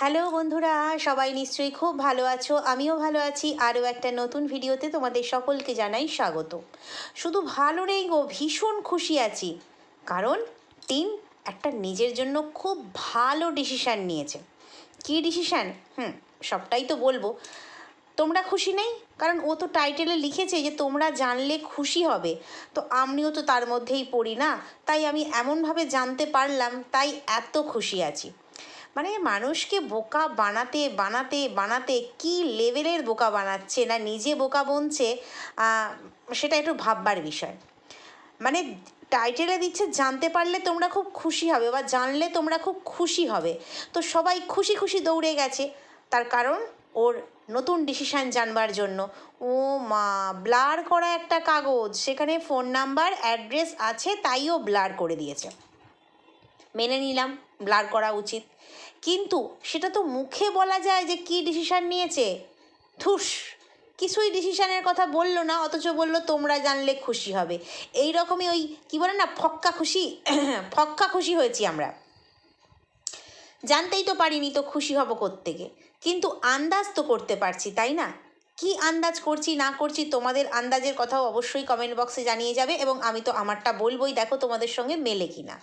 Hello বন্ধুরা, সবাই নিশ্চয়ই খুব ভালো আছো, আমিও ভালো আছি। আরও একটা নতুন ভিডিওতে তোমাদের সকলকে জানাই স্বাগত। শুধু ভালো নেই গো, ভীষণ খুশি আছি। কারণ টিন একটা নিজের জন্য খুব ভালো ডিসিশান নিয়েছে। কী ডিসিশান হুম, সবটাই তো বলব। তোমরা খুশি নেই? কারণ ও তো টাইটেলে লিখেছে যে তোমরা জানলে খুশি হবে। তো আমিও তো তার মধ্যেই পড়ি না, তাই আমি এমনভাবে জানতে পারলাম, তাই এত খুশি আছি। মানে মানুষকে বোকা বানাতে বানাতে বানাতে কি লেভেলের বোকা বানাচ্ছে না নিজে বোকা বনছে সেটা একটু ভাববার বিষয়। মানে টাইটেলে দিচ্ছে, জানতে পারলে তোমরা খুব খুশি হবে বা জানলে তোমরা খুব খুশি হবে। তো সবাই খুশি খুশি দৌড়ে গেছে। তার কারণ ওর নতুন ডিসিশান জানবার জন্য। ও মা ব্লার করা একটা কাগজ। সেখানে ফোন নাম্বার অ্যাড্রেস আছে তাইও ব্লার করে দিয়েছে। মেনে নিলাম ব্লার করা উচিত। কিন্তু সেটা তো মুখে বলা যায় যে কী ডিসিশান নিয়েছে। ঠুস কিছুই ডিসিশানের কথা বলল না, অথচ বলল তোমরা জানলে খুশি হবে। এই রকমই ওই কী বলে না, ফক্কা খুশি ফক্কা খুশি হয়েছি আমরা। জানতেই তো পারিনি তো খুশি হব কোত্থেকে। কিন্তু আন্দাজ তো করতে পারছি, তাই না? কি আন্দাজ করছি, না করছি, তোমাদের আন্দাজের কথাও অবশ্যই কমেন্ট বক্সে জানিয়ে যাবে এবং আমি তো আমারটা বলবোই, দেখো তোমাদের সঙ্গে মেলে কিনা।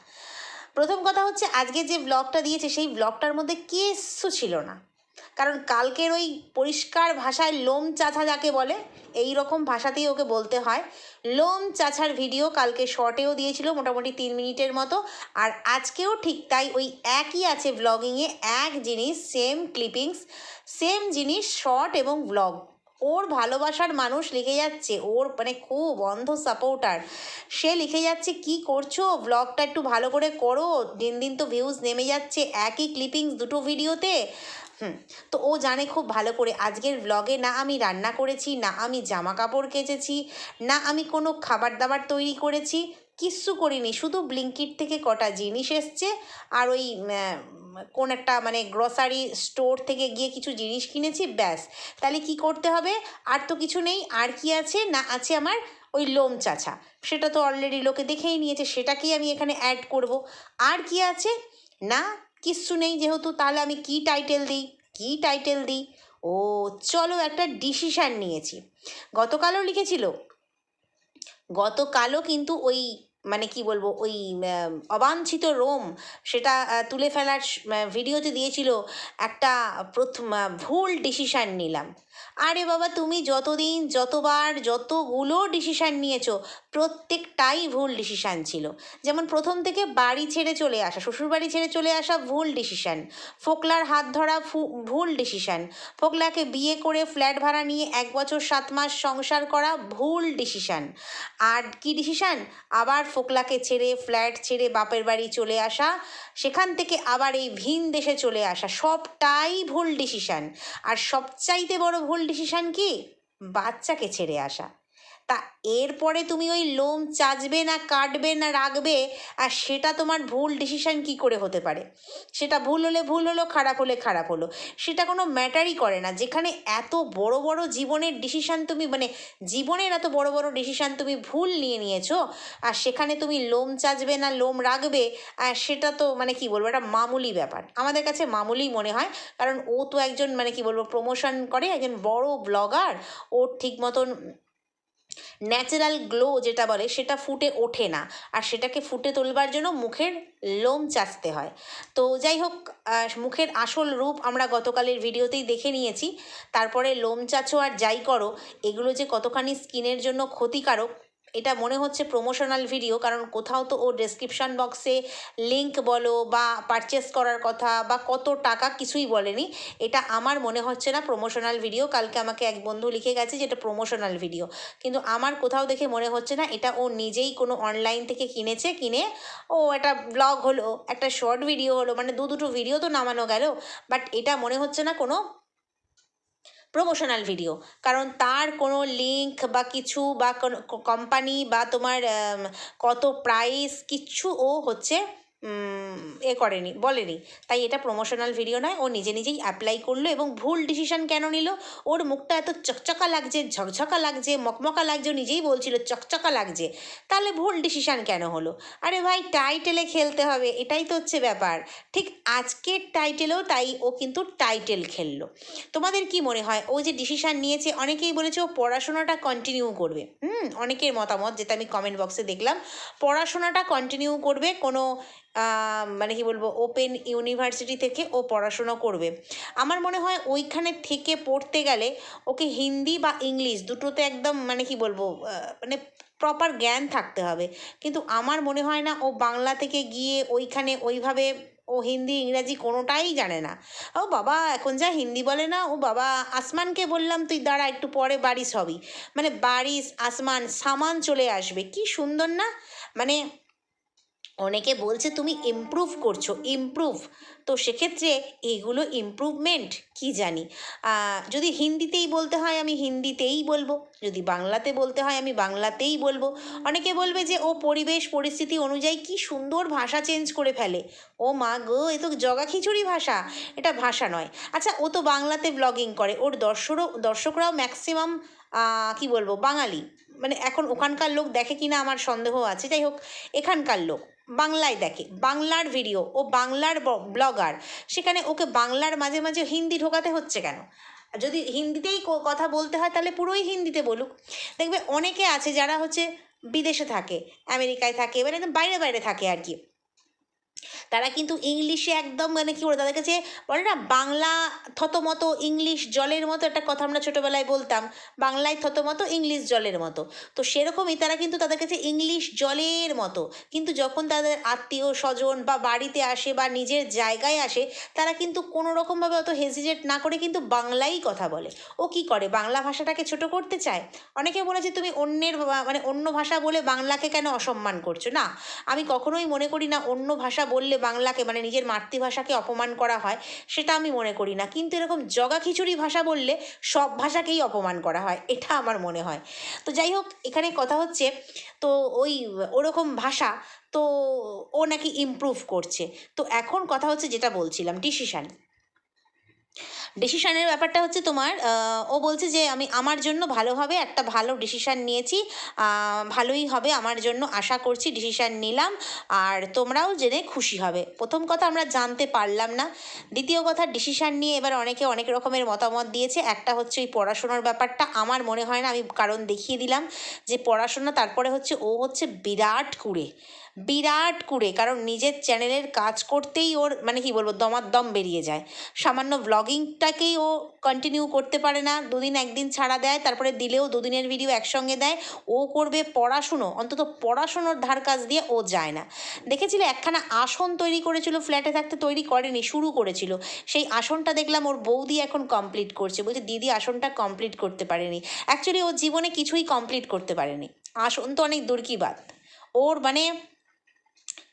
প্রথম কথা হচ্ছে আজকে যে ব্লগটা দিয়েছে, সেই ব্লগটার মধ্যে কিচ্ছু ছিল না। কারণ কালকের ওই পরিষ্কার ভাষায় লোম চাথা যাকে বলে এই রকম ভাষাতেই ওকে বলতে হয়। লোম চাছার ভিডিও কালকে শর্টেও দিয়েছিল, মোটামুটি তিন মিনিটের মতো। আর আজকেও ঠিক তাই ওই একই আছে ব্লগিংয়ে এক জিনিস সেম ক্লিপিংস সেম জিনিস শর্ট এবং ব্লগ ওর ভালোবাসার মানুষ লিখে যাচ্ছে, ওর মানে খুব অন্ধ সাপোর্টার সে লিখে যাচ্ছে, কি করছ? ব্লগটা একটু ভালো করে করো, দিন দিন তো ভিউজ নেমে যাচ্ছে, একই ক্লিপিংস দুটো ভিডিওতে হুম, তো ও জানে খুব ভালো করে, আজকের ব্লগে না আমি রান্না করেছি, না আমি জামা কাপড় কেচেছি, না আমি কোনো খাবার দাবার তৈরি করেছি কিচ্ছু করিনি, শুধু ব্লিঙ্কিট থেকে কটা জিনিস এসছে আর ওই কোন একটা মানে গ্রসারি স্টোর থেকে গিয়ে কিছু জিনিস কিনেছি, ব্যাস। তাহলে কি করতে হবে? আর তো কিছু নেই, আর কি আছে? না আছে আমার ওই লোম চাছা সেটা তো অলরেডি লোকে দেখেই নিয়েছে, সেটাকেই আমি এখানে অ্যাড করব। আর কি আছে? না, কিচ্ছু নেই যেহেতু, তাহলে আমি কি টাইটেল দিই? কি টাইটেল দিই? ও, চলো একটা ডিসিশান নিয়েছি। গতকালও লিখেছিল, গতকালও কিন্তু ওই মানে কি বলব, ওই অবাঞ্ছিত রোম সেটা তুলে ফেলার ভিডিওতে দিয়েছিল একটা প্রথম ভুল ডিসিশান নিলাম। আরে বাবা, তুমি যতদিন, যতবার, যতগুলো ডিসিশান নিয়েছো, প্রত্যেকটাই ভুল ডিসিশান ছিল। যেমন প্রথম থেকে বাড়ি ছেড়ে চলে আসা, শ্বশুরবাড়ি ছেড়ে চলে আসা ভুল ডিসিশান ফোকলার হাত ধরা ভুল ডিসিশান ফোকলাকে বিয়ে করে ফ্ল্যাট ভাড়া নিয়ে এক বছর সাত মাস সংসার করা ভুল ডিসিশান আর কি ডিসিশান আবার ফোকলাকে ছেড়ে ফ্ল্যাট ছেড়ে বাপের বাড়ি চলে আসা, সেখান থেকে আবার এই ভিন দেশে চলে আসা, সবটাই ভুল ডিসিশান আর সবচাইতে বড় ভুল ডিসিশান কি? বাচ্চাকে ছেড়ে আসা। তা এরপরে তুমি ওই লোম চাচবে না, কাটবে না, রাখবে আর সেটা তোমার ভুল ডিসিশান কি করে হতে পারে? সেটা ভুল হলে ভুল হলো, খারাপ হলে খারাপ হলো। সেটা কোনো ম্যাটারই করে না। যেখানে এত বড় বড় জীবনের ডিসিশান তুমি মানে জীবনের এত বড় বড় ডিসিশান তুমি ভুল নিয়ে নিয়েছো আর সেখানে তুমি লোম চাচবে না, লোম রাখবে আর সেটা তো মানে কি বলব, একটা মামুলি ব্যাপার। আমাদের কাছে মামুলি মনে হয়, কারণ ও তো একজন মানে কি বলব প্রমোশন করে, একজন বড় ব্লগার ওর ঠিক মতন ন্যাচারাল গ্লো যেটা বলে, সেটা ফুটে ওঠে না। আর সেটাকে ফুটে তোলবার জন্য মুখের লোম চাচতে হয়। তো যাই হোক মুখের আসল রূপ আমরা গতকালের ভিডিওতেই দেখে নিয়েছি। তারপরে লোম চাচো আর যাই করো, এগুলো যে কতখানি স্কিনের জন্য ক্ষতিকারক এটা মনে হচ্ছে প্রমোশনাল ভিডিও কারণ কোথাও তো ও ডেসক্রিপশন বক্সে লিংক বলো বা পারচেস করার কথা বা কত টাকা কিছুই বলেনি। এটা আমার মনে হচ্ছে না প্রমোশনাল ভিডিও কালকে আমাকে এক বন্ধু লিখে গেছে যেটা প্রমোশনাল ভিডিও কিন্তু আমার কোথাও দেখে মনে হচ্ছে না, এটা ও নিজেই কোনো অনলাইন থেকে কিনেছে, কিনে ও একটা ব্লগ হলো, একটা শর্ট ভিডিও হলো মানে দু দুটো ভিডিও তো নামানো গেল। বাট এটা মনে হচ্ছে না কোনো প্রমোশনাল ভিডিও কারণ তার কোনো লিঙ্ক বা কিছু বা কোনো কোম্পানি বা তোমার কত প্রাইস কিচ্ছু ও হচ্ছে এ করেনি, বলেনি। তাই এটা প্রমোশনাল ভিডিও নয়, ও নিজে নিজেই অ্যাপ্লাই করল এবং ভুল ডিসিশন কেন নিল? ওর মুখটা এত চকচকা লাগছে, ঝকঝকা লাগছে, মকমকা লাগছে নিজেই বলছিল, চকচকা লাগছে। তাহলে ভুল ডিসিশন কেন হলো? আরে ভাই টাইটেলে খেলতে হবে, এটাই তো হচ্ছে ব্যাপার। ঠিক আজকের টাইটেলেও তাই ও কিন্তু টাইটেল খেললো। তোমাদের কি মনে হয়? ও যে ডিসিশন নিয়েছে, অনেকেই বলেছে ও পড়াশোনাটা কন্টিনিউ করবে। হুম, অনেকের মতামত, যেটা আমি কমেন্ট বক্সে দেখলাম, পড়াশোনাটা কন্টিনিউ করবে, কোনো মানে কি বলব ওপেন ইউনিভার্সিটি থেকে ও পড়াশোনা করবে। আমার মনে হয় ওইখানে থেকে পড়তে গেলে ওকে হিন্দি বা ইংলিশ দুটোতে একদম মানে কি বলব মানে প্রপার জ্ঞান থাকতে হবে। কিন্তু আমার মনে হয় না ও বাংলা থেকে গিয়ে ওইখানে ওইভাবে ও হিন্দি, ইংরাজি কোনোটাই জানে না। ও বাবা, এখন যা হিন্দি বলে না, ও বাবা, আসমানকে বললাম, তুই দাঁড়া, একটু পরে বারিশ হবি মানে বারিশ আসমান, সামান চলে আসবে। কি সুন্দর না? মানে অনেকে বলছে তুমি ইমপ্রুভ করছ ইমপ্রুভ তো সেক্ষেত্রে এগুলো ইমপ্রুভমেন্ট কি জানি। যদি হিন্দিতেই বলতে হয় আমি হিন্দিতেই বলব, যদি বাংলাতে বলতে হয় আমি বাংলাতেই বলব। অনেকে বলবে যে, ও পরিবেশ, পরিস্থিতি অনুযায়ী কি সুন্দর ভাষা চেঞ্জ করে ফেলে। ও মা গো, এ তো জগা খিচুড়ি ভাষা, এটা ভাষা নয়। আচ্ছা ও তো বাংলাতে ব্লগিং করে, ওর দর্শকও দর্শকরাও ম্যাক্সিমাম কি বলব, বাঙালি। মানে এখন ওখানকার লোক দেখে কিনা আমার সন্দেহ আছে। যাই হোক, এখানকার লোক। বাংলায় দেখে, বাংলার ভিডিও ও বাংলার ব্লগার সেখানে ওকে বাংলার মাঝে মাঝে হিন্দি ঢোকাতে হচ্ছে কেন? যদি হিন্দিতেই কথা বলতে হয় তাহলে পুরোই হিন্দিতে বলুক। দেখবে অনেকে আছে যারা হচ্ছে বিদেশে থাকে, আমেরিকায় থাকে, এবার একদম বাইরে বাইরে থাকে আর কি। তারা কিন্তু ইংলিশে একদম মানে কী বলে, তাদের কাছে বলে না, বাংলা থতমত ইংলিশ জলের মতো একটা কথা আমরা ছোটোবেলায় বলতাম, বাংলায় থতমত ইংলিশ জলের মতো। তো সেরকমই তারা কিন্তু তাদের কাছে ইংলিশ জলের মতো। কিন্তু যখন তাদের আত্মীয় স্বজন বা বাড়িতে আসে বা নিজের জায়গায় আসে, তারা কিন্তু কোনো রকমভাবে অত হেজিটেট না করে কিন্তু বাংলাই কথা বলে। ও কি করে? বাংলা ভাষাটাকে ছোট করতে চায়? অনেকে বলেছে, তুমি অন্যের মানে অন্য ভাষা বলে বাংলাকে কেন অসম্মান করছ? না, আমি কখনোই মনে করি না, অন্য ভাষা বললে বাংলাকে মানে নিজের মাতৃভাষাকে অপমান করা হয়, সেটা আমি মনে করি না। কিন্তু এরকম জগা খিচুড়ি ভাষা বললে সব ভাষাকেই অপমান করা হয়, এটা আমার মনে হয়। তো যাই হোক, এখানে কথা হচ্ছে, তো ওই ওরকম ভাষা, তো ও নাকি ইমপ্রুভ করছে। তো এখন কথা হচ্ছে যেটা বলছিলাম ডিসিশান ডিসিশানের ব্যাপারটা হচ্ছে তোমার ও বলছে যে আমি আমার জন্য ভালোভাবে একটা ভালো ডিসিশান নিয়েছি ভালোই হবে আমার জন্য, আশা করছি ডিসিশান নিলাম, আর তোমরাও জেনে খুশি হবে। প্রথম কথা আমরা জানতে পারলাম না। দ্বিতীয় কথা ডিসিশান নিয়ে এবার অনেকে অনেক রকমের মতামত দিয়েছে। একটা হচ্ছে ওই পড়াশোনার ব্যাপারটা। আমার মনে হয় না, আমি কারণ দেখিয়ে দিলাম যে পড়াশোনা, তারপরে হচ্ছে ও হচ্ছে বিরাট কুড়ে। বিরাট কুড়ে, কারণ নিজের চ্যানেলের কাজ করতেই ওর মানে কি বলব দমার দম বেরিয়ে যায়। সামান্য ব্লগিংটাকেই ও কন্টিনিউ করতে পারে না, দুদিন একদিন ছাড়া দেয়, তারপরে দিলেও দুদিনের ভিডিও একসঙ্গে দেয়। ও করবে পড়াশুনো, অন্তত পড়াশুনোর ধার কাজ দিয়ে ও যায় না। দেখেছিলে একখানা আসন তৈরি করেছিল ফ্ল্যাটে থাকতে তৈরি করেনি, শুরু করেছিল। সেই আসনটা দেখলাম ওর বৌদি এখন কমপ্লিট করছে। বলছে, দিদি, আসনটা কমপ্লিট করতে পারেনি। অ্যাকচুয়ালি ওর জীবনে কিছুই কমপ্লিট করতে পারেনি। আসন তো অনেক দূর কি বাদ ওর মানে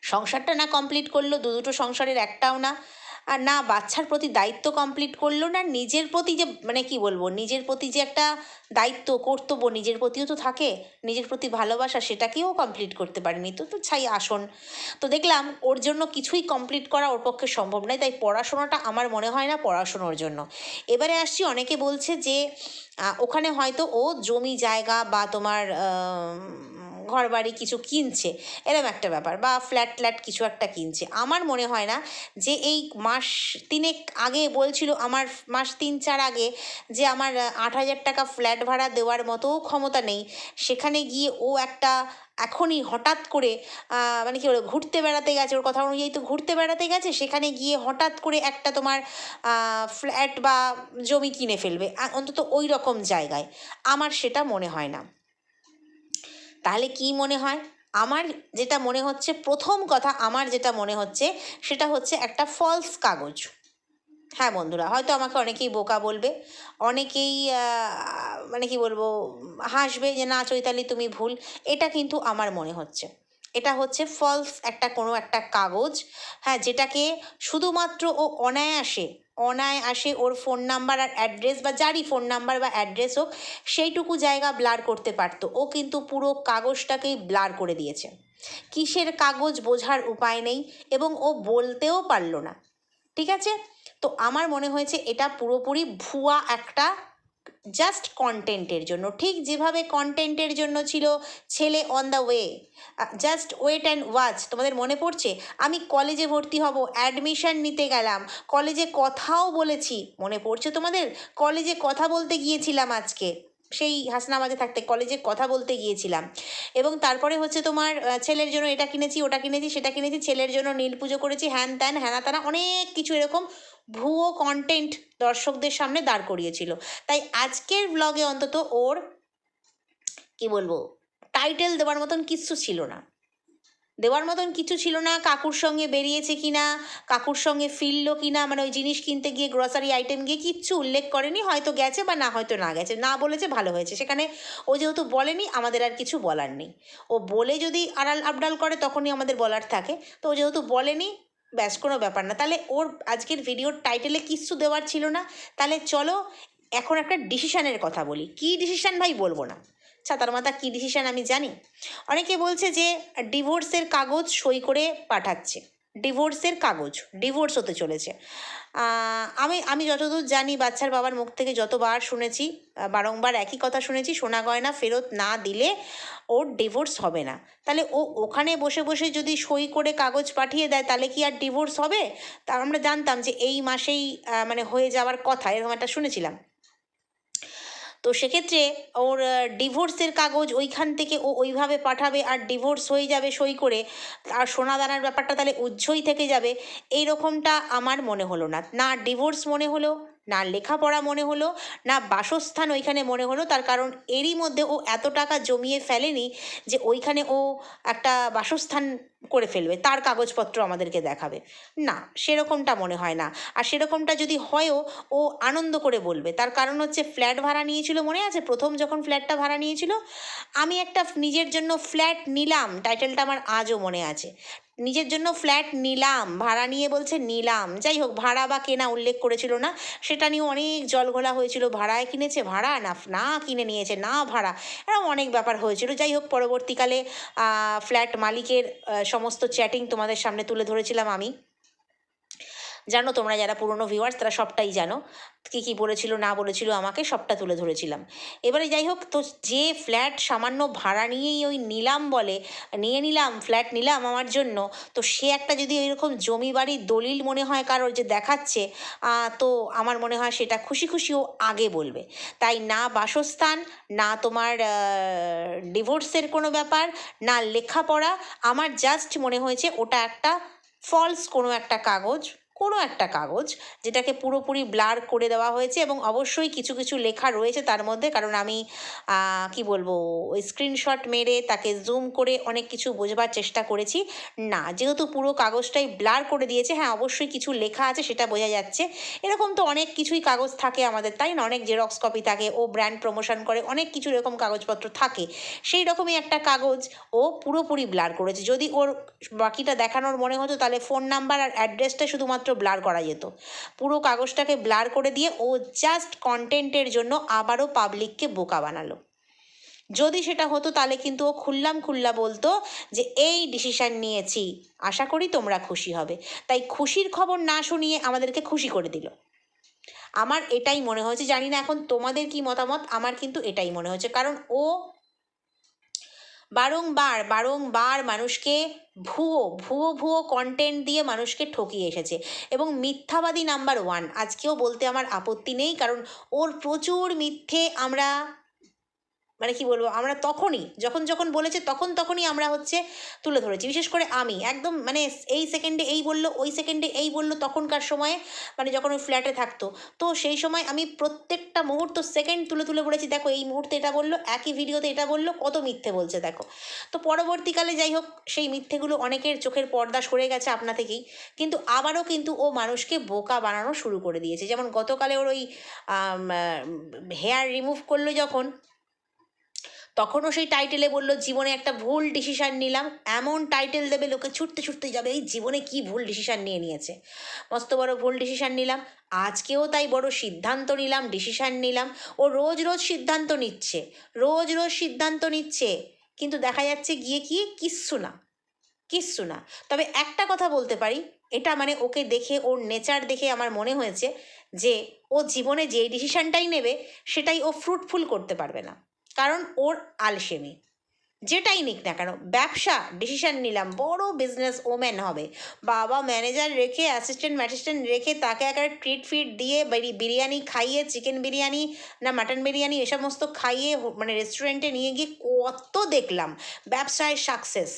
সংসারটা না কমপ্লিট করল, দু দুটো সংসারের একটাও না। আর না, বাচ্চার প্রতি দায়িত্ব কমপ্লিট করল না, নিজের প্রতি যে মানে কি বলব, নিজের প্রতি যে একটা দায়িত্ব, কর্তব্য নিজের প্রতিও তো থাকে, নিজের প্রতি ভালোবাসা সেটাকেও কমপ্লিট করতে পারেনি। তো তো ছাই আসন। তো দেখলাম ওর জন্য কিছুই কমপ্লিট করা ওর পক্ষে সম্ভব নয়, তাই পড়াশোনাটা আমার মনে হয় না পড়াশোনার জন্য। এবারে আসছি, অনেকে বলছে যে ওখানে হয়তো ও জমি জায়গা বা তোমার ঘর বাড়ি কিছু কিনছে, এরম একটা ব্যাপার বা ফ্ল্যাট ফ্ল্যাট কিছু একটা কিনছে। আমার মনে হয় না যে এই মাস তিনেক আগে বলছিল, আমার মাস তিন চার আগে যে আমার আট হাজার টাকা ফ্ল্যাট ভাড়া দেওয়ার মতো ক্ষমতা নেই। সেখানে গিয়ে ও একটা এখনই হঠাৎ করে মানে কি বলে, ঘুরতে বেড়াতে গেছে। ওর কথা অনুযায়ী তো ঘুরতে বেড়াতে গেছে, সেখানে গিয়ে হঠাৎ করে একটা তোমার ফ্ল্যাট বা জমি কিনে ফেলবে অন্তত ওই রকম জায়গায়। আমার সেটা মনে হয় না। তাহলে কি মনে হয়? আমার যেটা মনে হচ্ছে, প্রথম কথা আমার যেটা মনে হচ্ছে, সেটা হচ্ছে একটা ফলস কাগজ। হ্যাঁ বন্ধুরা, হয়তো আমাকে অনেকেই বোকা বলবে, অনেকেই মানে কি বলব, হাসবে যে না চৈতালি তুমি ভুল। এটা কিন্তু আমার মনে হচ্ছে। এটা হচ্ছে ফলস একটা কোনো একটা কাগজ হ্যাঁ যেটাকে শুধুমাত্র ও অনায়াসে অনায়াসে ওর ফোন নাম্বার আর অ্যাড্রেস বা যারই ফোন নাম্বার বা অ্যাড্রেস হোক, সেইটুকু জায়গা ব্লার করতে পারতো। ও কিন্তু পুরো কাগজটাকেই ব্লার করে দিয়েছে। কিসের কাগজ বোঝার উপায় নেই এবং ও বলতেও পারল না। ঠিক আছে? তো আমার মনে হয়েছে এটা পুরোপুরি ভুয়া একটা জাস্ট কন্টেন্টের জন্য। ঠিক যেভাবে কন্টেন্টের জন্য ছিল ছেলে on the way just wait and watch তোমাদের মনে পড়ছে? আমি কলেজে ভর্তি হব অ্যাডমিশান নিতে গেলাম কলেজে কথাও বলেছি। মনে পড়ছে তোমাদের? কলেজে কথা বলতে গিয়েছিলাম আজকে। সেই হাসনাবাদে থাকতে, কলেজে কথা বলতে গিয়েছিলাম। এবং তারপরে হচ্ছে তোমার ছেলের জন্য এটা কিনেছি, ওটা কিনেছি, সেটা কিনেছি, ছেলের জন্য নীল পুজো করেছি, হ্যান ত্যান, হ্যানা তানা অনেক কিছু এরকম ভুয়ো কন্টেন্ট দর্শকদের সামনে দাঁড় করিয়েছিল। তাই আজকের ব্লগে অন্তত ওর, কি বলব টাইটেল দেওয়ার মতন কিচ্ছু ছিল না। দেওয়ার মতন কিছু ছিল না। কাকুর সঙ্গে বেরিয়েছে কিনা, কাকুর সঙ্গে ফিরলো কিনা মানে ওই জিনিস কিনতে গিয়ে গ্রসারি আইটেম গিয়ে কিচ্ছু উল্লেখ করেনি, হয়তো গেছে বা না, হয়তো না গেছে। না বলেছে, ভালো হয়েছে। সেখানে ও যেহেতু বলেনি, আমাদের আর কিছু বলার নেই। ও বলে যদি আড়াল আবডাল করে, তখনই আমাদের বলার থাকে। তো ও যেহেতু বলেনি, ব্যাস, কোনো ব্যাপার না। তাহলে ওর আজকের ভিডিওর টাইটেলে কিচ্ছু দেওয়ার ছিল না। তাহলে চলো, এখন একটা ডিসিশানের কথা বলি। কী ডিসিশান ভাই, বলব না। ছাতার মাথা কী ডিসিশান আমি জানি? অনেকে বলছে যে ডিভোর্সের কাগজ সই করে পাঠাচ্ছে। ডিভোর্সের কাগজ ডিভোর্স হতে চলেছে। আমি আমি যতদূর জানি বাচ্চার বাবার মুখ থেকে যতবার শুনেছি বারংবার একই কথা শুনেছি, সোনা গয়না ফেরত না দিলে ওর ডিভোর্স হবে না। তাহলে ও ওখানে বসে বসে যদি সই করে কাগজ পাঠিয়ে দেয়, তাহলে কি আর ডিভোর্স হবে? তা আমরা জানতাম যে এই মাসেই মানে হয়ে যাওয়ার কথা, এরকম একটা শুনেছিলাম। তো সেক্ষেত্রে ওর ডিভোর্সের কাগজ ওইখান থেকে ও ওইভাবে পাঠাবে আর ডিভোর্স হয়ে যাবে সই করে আর সোনা দানার ব্যাপারটা তাহলে উজ্জ্বই থেকে যাবে এই রকমটা আমার মনে হলো না। না, ডিভোর্স মনে হলো না লেখাপড়া মনে হলো, না বাসস্থান ওইখানে মনে হলো, তার কারণ এরই মধ্যে ও এত টাকা জমিয়ে ফেলেনি যে ওইখানে ও একটা বাসস্থান করে ফেলবে, তার কাগজপত্র আমাদেরকে দেখাবে। না, সেরকমটা মনে হয় না। আর সেরকমটা যদি হয়ও, ও আনন্দ করে বলবে। তার কারণ হচ্ছে ফ্ল্যাট ভাড়া নিয়েছিল মনে আছে? প্রথম যখন ফ্ল্যাটটা ভাড়া নিয়েছিল, আমি একটা নিজের জন্য ফ্ল্যাট নিলাম, টাইটেলটা আমার আজও মনে আছে। নিজের জন্য ফ্ল্যাট নিলাম, ভাড়া নিয়ে বলছে নিলাম। যাই হোক, ভাড়া বা কেনা উল্লেখ করেছিল না। সেটা নিয়ে অনেক জলঘোলা হয়েছিল। ভাড়ায় কিনেছে? ভাড়া? না না কিনে নিয়েছে, না ভাড়া। এরকম অনেক ব্যাপার হয়েছিল। যাই হোক, পরবর্তীকালে ফ্ল্যাট মালিকের সমস্ত চ্যাটিং তোমাদের সামনে তুলে ধরেছিলাম আমি। জানো তোমরা যারা পুরনো ভিউয়ার্স তারা সবটাই জানো। কী কী বলেছিল, না বলেছিল, আমাকে সবটা তুলে ধরেছিলাম। এবারে যাই হোক, তো যে ফ্ল্যাট সামান্য ভাড়া নিয়েই ওই নিলাম বলে, নিয়ে নিলাম ফ্ল্যাট নিলাম আমার জন্য, তো সে একটা যদি এরকম জমি বাড়ির দলিল মনে হয় কারোর যে দেখাচ্ছে তো আমার মনে হয় সেটা খুশি খুশি ও আগে বলবে। তাই না বাসস্থান, না তোমার ডিভোর্সের কোনো ব্যাপার, না লেখাপড়া, আমার জাস্ট মনে হয়েছে ওটা একটা ফলস কোনো একটা কাগজ। কোনো একটা কাগজ যেটাকে পুরোপুরি ব্লার করে দেওয়া হয়েছে এবং অবশ্যই কিছু কিছু লেখা রয়েছে তার মধ্যে, কারণ আমি কি বলব, ওই স্ক্রিনশট মেরে তাকে জুম করে অনেক কিছু বোঝবার চেষ্টা করেছি। না, যেহেতু পুরো কাগজটাই ব্লার করে দিয়েছে হ্যাঁ অবশ্যই কিছু লেখা আছে সেটা বোঝা যাচ্ছে। এরকম তো অনেক কিছুই কাগজ থাকে আমাদের, তাই না? অনেক জেরক্স কপি থাকে, ও ব্র্যান্ড প্রমোশন করে, অনেক কিছু এরকম কাগজপত্র থাকে। সেই রকমই একটা কাগজ ও পুরোপুরি ব্লার করেছে। যদি ওর বাকিটা দেখানোর মনে হতো তাহলে ফোন নাম্বার আর অ্যাড্রেসটা শুধুমাত্র ব্লার করা যেত। পুরো কাগজটাকে ব্লার করে দিয়ে ও জাস্ট কন্টেন্টের জন্য আবারও পাবলিককে বোকা বানালো। যদি সেটা হতো তাহলে কিন্তু ও খুললাম খুল্লা বলতো যে, এই ডিসিশান নিয়েছি, আশা করি তোমরা খুশি হবে। তাই খুশির খবর না শুনিয়ে আমাদেরকে খুশি করে দিল। আমার এটাই মনে হয়েছে, জানি না এখন তোমাদের কি মতামত, আমার কিন্তু এটাই মনে হয়েছে। কারণ ও বারংবার বারংবার মানুষকে ভুয়ো ভুয়ো ভুয়ো কন্টেন্ট দিয়ে মানুষকে ঠকিয়ে এসেছে। এবং মিথ্যাবাদী নাম্বার ওয়ান আজকেও বলতে আমার আপত্তি নেই, কারণ ওর প্রচুর মিথ্যে আমরা মানে কি বলব, আমরা তখনই, যখন যখন বলেছে তখন তখনই আমরা হচ্ছে তুলে ধরেছি। বিশেষ করে আমি, একদম মানে এই সেকেন্ডে এই বলল, ওই সেকেন্ডে এই বলল তখনকার সময়ে মানে যখন ওই ফ্ল্যাটে থাকতো। তো সেই সময় আমি প্রত্যেকটা মুহূর্ত সেকেন্ড তুলে তুলে বলেছি দেখো এই মুহূর্তে এটা বলল, একই ভিডিওতে এটা বলল, কত মিথ্যে বলছে দেখো। তো পরবর্তীকালে যাই হোক, সেই মিথ্যেগুলো অনেকের চোখের পর্দা সরে গেছে আপনা থেকেই, কিন্তু আবারও কিন্তু ও মানুষকে বোকা বানানো শুরু করে দিয়েছে। যেমন গতকালে ওর ওই হেয়ার রিমুভ করল যখন তখনও সেই টাইটেলে বলল, জীবনে একটা ভুল ডিসিশান নিলাম। এমন টাইটেল দেবে লোকে ছুটতে ছুটতে যাবে, এই জীবনে কি ভুল ডিসিশান নিয়ে নিয়েছে? মস্ত বড় ভুল ডিসিশান নিলাম, আজকেও তাই বড় সিদ্ধান্ত নিলাম ডিসিশান নিলাম। ও রোজ রোজ সিদ্ধান্ত নিচ্ছে, রোজ রোজ সিদ্ধান্ত নিচ্ছে, কিন্তু দেখা যাচ্ছে গিয়ে কি? কিচ্ছু না কিচ্ছু না। তবে একটা কথা বলতে পারি, এটা মানে ওকে দেখে, ওর নেচার দেখে আমার মনে হয়েছে যে, ও জীবনে যে ডিসিশানটাই নেবে, সেটাই ও ফ্রুটফুল করতে পারবে না। কারণ ওর আলসেমি। যেটাই নিক না কেন, ব্যবসা ডিসিশন নিলাম, বড় বিজনেস ওম্যান হবে। বাবা ম্যানেজার রেখে অ্যাসিস্ট্যান্ট ম্যাসিস্ট্যান্ট রেখে তাকে একটা ট্রিট ফিট দিয়ে বিরিয়ানি খাইয়ে চিকেন বিরিয়ানি না মাটন বিরিয়ানি এ সমস্ত খাইয়ে মানে রেস্টুরেন্টে নিয়ে গিয়ে কত দেখলাম ব্যবসায় সাকসেস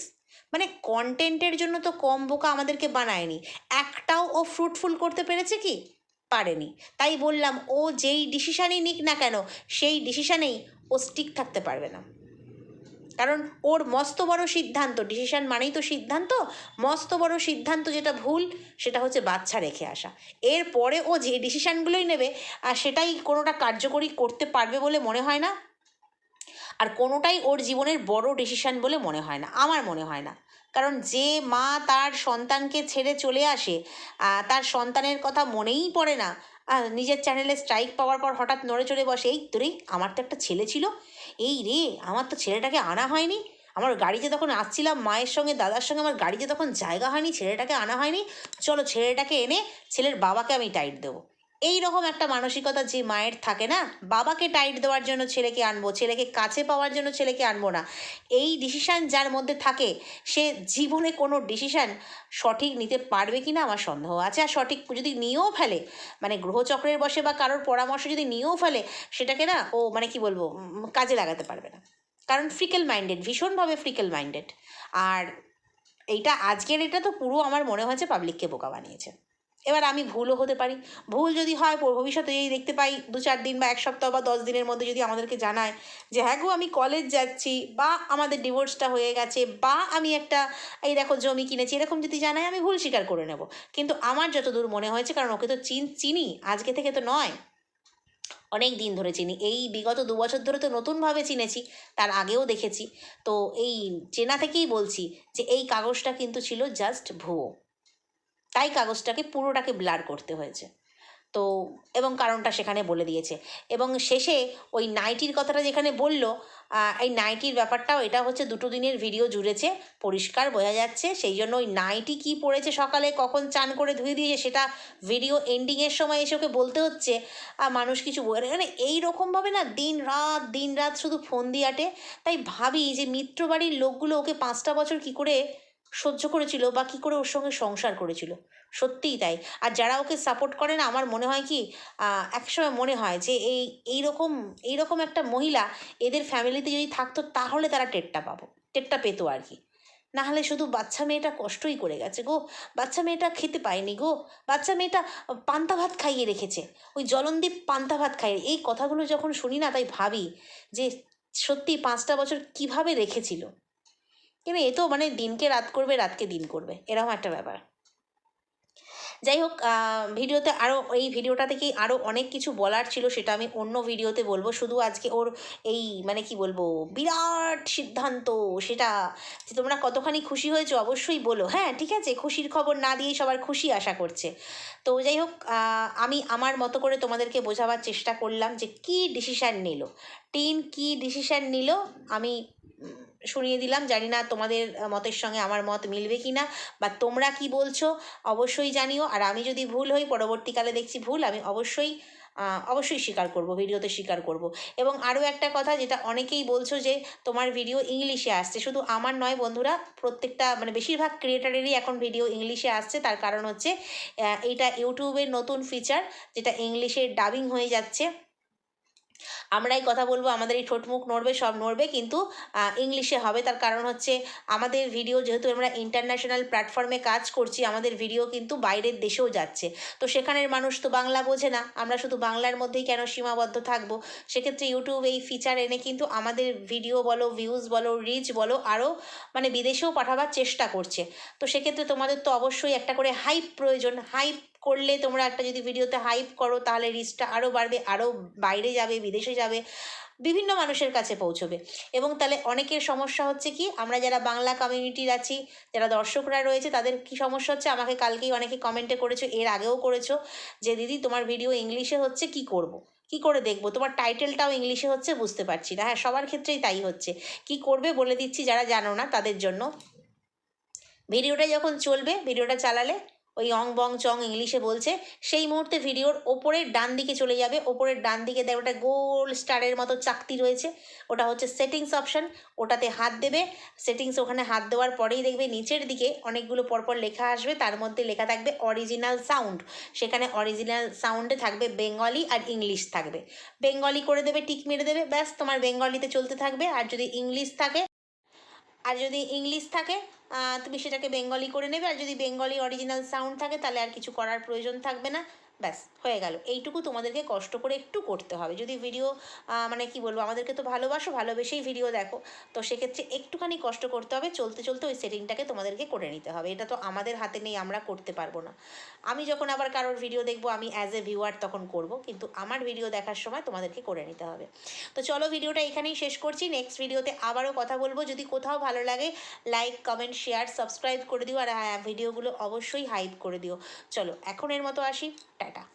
মানে কন্টেন্টের জন্য তো কম বোকা আমাদেরকে বানায়নি। একটাও ও ফ্রুটফুল করতে পেরেছে কি? পারেনি। তাই বললাম, ও যেই ডিসিশানই নিক না কেন, সেই ডিসিশানেই ও স্টিক থাকতে পারবে না। কারণ ওর মস্ত বড় সিদ্ধান্ত ডিসিশান মানেই তো সিদ্ধান্ত, মস্ত বড় সিদ্ধান্ত যেটা ভুল, সেটা হচ্ছে বাচ্চা রেখে আসা। এরপরে ও যে ডিসিশানগুলোই নেবে, আর সেটাই কোনোটা কার্যকরী করতে পারবে বলে মনে হয় না আর কোনোটাই ওর জীবনের বড় ডিসিশন বলে মনে হয় না, আমার মনে হয় না। কারণ যে মা তার সন্তানকে ছেড়ে চলে আসে তার সন্তানের কথা মনেই পড়ে না। নিজের চ্যানেলে স্ট্রাইক পাওয়ার পর হঠাৎ নড়ে চড়ে বসে, এই তোরে, আমার তো একটা ছেলে ছিল। এই রে, আমার তো ছেলেটাকে আনা হয়নি। আমার গাড়িতে তখন আসছিলাম, মায়ের সঙ্গে, দাদার সঙ্গে, আমার গাড়িতে তখন জায়গা হয়নি, ছেলেটাকে আনা হয়নি। চলো ছেলেটাকে এনে, ছেলের বাবাকে আমি টাইট দেবো। এই রকম একটা মানসিকতা যে মায়ের থাকে না, বাবাকে টাইট দেওয়ার জন্য ছেলেকে আনব, ছেলেকে কাছে পাওয়ার জন্য ছেলেকে আনব না। এই ডিসিশান যার মধ্যে থাকে, সে জীবনে কোনো ডিসিশান সঠিক নিতে পারবে কি না আমার সন্দেহ। আছে আর সঠিক যদি নিয়েও ফেলে মানে গ্রহচক্রের বসে বা কারোর পরামর্শ যদি নিয়েও ফেলে, সেটাকে না ও মানে কি বলব কাজে লাগাতে পারবে না। কারণ ফ্রিকেল মাইন্ডেড ভীষণভাবে ফ্রিকেল মাইন্ডেড আর এইটা আজকের এটা তো পুরো আমার মনে হয়েছে পাবলিককে বোকা বানিয়েছে। এবার আমি ভুলও হতে পারি। ভুল যদি হয় ভবিষ্যতে যদি দেখতে পাই, দু চার দিন বা এক সপ্তাহ বা দশ দিনের মধ্যে যদি আমাদেরকে জানায় যে হ্যাঁ গো, আমি কলেজ যাচ্ছি বা আমাদের ডিভোর্সটা হয়ে গেছে বা আমি একটা, এই দেখো জমি কিনেছি। এরকম যদি জানায়, আমি ভুল স্বীকার করে নেব। কিন্তু আমার যতদূর মনে হয়েছে, কারণ ওকে তো চিন, চিনি, আজকে থেকে তো নয়। অনেক দিন ধরে চিনি। এই বিগত দু বছর ধরে তো নতুনভাবে চিনেছি, তার আগেও দেখেছি। তো এই চেনা থেকেই বলছি যে, এই কাগজটা কিন্তু ছিল জাস্ট ভুয়ো। তাই কাগজটাকে পুরোটাকে ব্লার করতে হয়েছে। তো, এবং কারণটা সেখানে বলে দিয়েছে। এবং শেষে ওই নাইটির কথাটা যেখানে বলল এই নাইটির ব্যাপারটাও, এটা হচ্ছে দুটো দিনের ভিডিও জুড়েছে, পরিষ্কার বোঝা যাচ্ছে, সেই জন্য ওই নাইটি কী পড়েছে সকালে, কখন চান করে ধুয়ে দিয়েছে, সেটা ভিডিও এন্ডিংয়ের সময় এসে ওকে বলতে হচ্ছে। আর মানুষ কিছু বলে মানে এই রকমভাবে না, দিন রাত দিন রাত শুধু ফোন দিয়ে আটে। তাই ভাবি যে মিত্র বাড়ির লোকগুলো ওকে পাঁচটা বছর কি করে সহ্য করেছিল বা কি করে ওর সঙ্গে সংসার করেছিল। সত্যিই তাই। আর যারা ওকে সাপোর্ট করে না, আমার মনে হয় কি একসময় মনে হয় যে এই, এইরকম এইরকম একটা মহিলা এদের ফ্যামিলিতে যদি থাকতো, তাহলে তারা টেরটা পাবো। টেরটা পেতো আর কি। না হলে শুধু বাচ্চা মেয়েটা কষ্টই করে গেছে গো। বাচ্চা মেয়েটা খেতে পায়নি গো। বাচ্চা মেয়েটা পান্তা ভাত খাইয়ে রেখেছে। ওই জলনদীপ পান্তা ভাত খাইয়ে এই কথাগুলো যখন শুনি না, তাই ভাবি যে সত্যি পাঁচটা বছর কীভাবে রেখেছিল? কিন্তু এ তো মানে দিনকে রাত করবে, রাতকে দিন করবে। এরকম একটা ব্যাপার। যাই হোক ভিডিওতে আরও এই ভিডিওটা থেকেই আরও অনেক কিছু বলার ছিল, সেটা আমি অন্য ভিডিওতে বলব। শুধু আজকে ওর এই মানে কি বলব, বিরাট সিদ্ধান্ত, সেটা যে তোমরা কতখানি খুশি হয়েছো অবশ্যই বলো। হ্যাঁ ঠিক আছে, খুশির খবর না দিয়েই সবার খুশি আশা করছে। তো যাই হোক আমি আমার মতো করে তোমাদেরকে বোঝাবার চেষ্টা করলাম যে কী ডিসিশান নিল। টিন কী ডিসিশান নিল, আমি শুনিয়ে দিলাম। জানি না তোমাদের মতের সঙ্গে আমার মত মিলবে কি না বা তোমরা কি বলছো, অবশ্যই জানিও। আর আমি যদি ভুল হই, পরবর্তীকালে দেখছি ভুল, আমি অবশ্যই অবশ্যই স্বীকার করব, ভিডিওতে স্বীকার করব। এবং আরও একটা কথা, যেটা অনেকেই বলছো যে, তোমার ভিডিও ইংলিশে আসছে। শুধু আমার নয় বন্ধুরা, প্রত্যেকটা মানে বেশিরভাগ ক্রিয়েটারেরই এখন ভিডিও ইংলিশে আসছে। তার কারণ হচ্ছে এইটা ইউটিউবের নতুন ফিচার যেটা ইংলিশে ডাবিং হয়ে যাচ্ছে। আমরাই কথা বলব, আমাদের এই ঠোঁটমুখ নড়বে, সব নড়বে, কিন্তু ইংলিশে হবে। তার কারণ হচ্ছে, আমাদের ভিডিও যেহেতু আমরা ইন্টারন্যাশনাল প্ল্যাটফর্মে কাজ করছি, আমাদের ভিডিও কিন্তু বাইরের দেশেও যাচ্ছে। তো সেখানের মানুষ তো বাংলা বোঝে না। আমরা শুধু বাংলার মধ্যেই কেন সীমাবদ্ধ থাকব? সেক্ষেত্রে ইউটিউব এই ফিচার এনে কিন্তু আমাদের ভিডিও বলো ভিউজ বলো রিচ বলো আরও মানে বিদেশেও পাঠাবার চেষ্টা করছে। তো সেক্ষেত্রে তোমাদের তো অবশ্যই একটা করে হাইপ প্রয়োজন। হাইপ করলে তোমরা একটা যদি ভিডিওতে হাইপ করো, তাহলে রিচটা আরও বাড়বে আরও বাইরে যাবে, বিদেশে যাবে, বিভিন্ন মানুষের কাছে পৌঁছবে। এবং তাহলে অনেকের সমস্যা হচ্ছে কি, আমরা যারা বাংলা কমিউনিটির আছি, যারা দর্শকরা রয়েছে, তাদের কি সমস্যা হচ্ছে? আমাকে কালকেই অনেকে কমেন্টে করেছ, এর আগেও করেছ, যে দিদি তোমার ভিডিও ইংলিশে হচ্ছে, কি করব। কি করে দেখব? তোমার টাইটেলটাও ইংলিশে হচ্ছে, বুঝতে পারছি না। হ্যাঁ সবার ক্ষেত্রেই তাই হচ্ছে। কি করবে বলে দিচ্ছি যারা জানো না তাদের জন্য। ভিডিওটা যখন চলবে, ভিডিওটা চালালে ওই অং বং চং ইংলিশে বলছে, সেই মুহূর্তে ভিডিওর ওপরের ডান দিকে চলে যাবে। ওপরের ডান দিকে দেখো, ওটা গোল স্টারের মতো চাকতি রয়েছে। ওটা হচ্ছে সেটিংস অপশান, ওটাতে হাত দেবে। সেটিংস ওখানে হাত দেওয়ার পরেই দেখবে নিচের দিকে অনেকগুলো পরপর লেখা আসবে, তার মধ্যে লেখা থাকবে অরিজিনাল সাউন্ড সেখানে অরিজিনাল সাউন্ডে থাকবে বেঙ্গলি আর ইংলিশ থাকবে। বেঙ্গলি করে দেবে, টিক মেরে দেবে, ব্যাস তোমার বেঙ্গলিতে চলতে থাকবে। আর যদি ইংলিশ থাকে আর যদি ইংলিশ থাকে তুমি সেটাকে বেঙ্গলি করে নেবে। আর যদি বেঙ্গলি অরিজিনাল সাউন্ড থাকে, তাহলে আর কিছু করার প্রয়োজন থাকবে না। ব্যাস, হয়ে গেল। এইটুকু তোমাদেরকে কষ্ট করে একটু করতে হবে। যদি ভিডিও মানে কি বলব, আমাদেরকে তো ভালোবাসো, ভালোবেসেই ভিডিও দেখো, তো সেক্ষেত্রে একটুখানি কষ্ট করতে হবে, চলতে চলতে ওই সেটিংটাকে তোমাদেরকে করে নিতে হবে। এটা তো আমাদের হাতে নেই, আমরা করতে পারব না। আমি যখন আবার কারোর ভিডিও দেখব, আমি অ্যাজ এ ভিউয়ার তখন করব, কিন্তু আমার ভিডিও দেখার সময় তোমাদেরকে করে নিতে হবে। তো চলো ভিডিওটা এখানেই শেষ করছি। নেক্সট ভিডিওতে আবারও কথা বলব। যদি কোথাও ভালো লাগে লাইক কমেন্ট শেয়ার সাবস্ক্রাইব করে দিও। আর হ্যাঁ ভিডিওগুলো অবশ্যই হাইপ করে দিও। চলো এখন এর মতো আসি। ടാറ്റ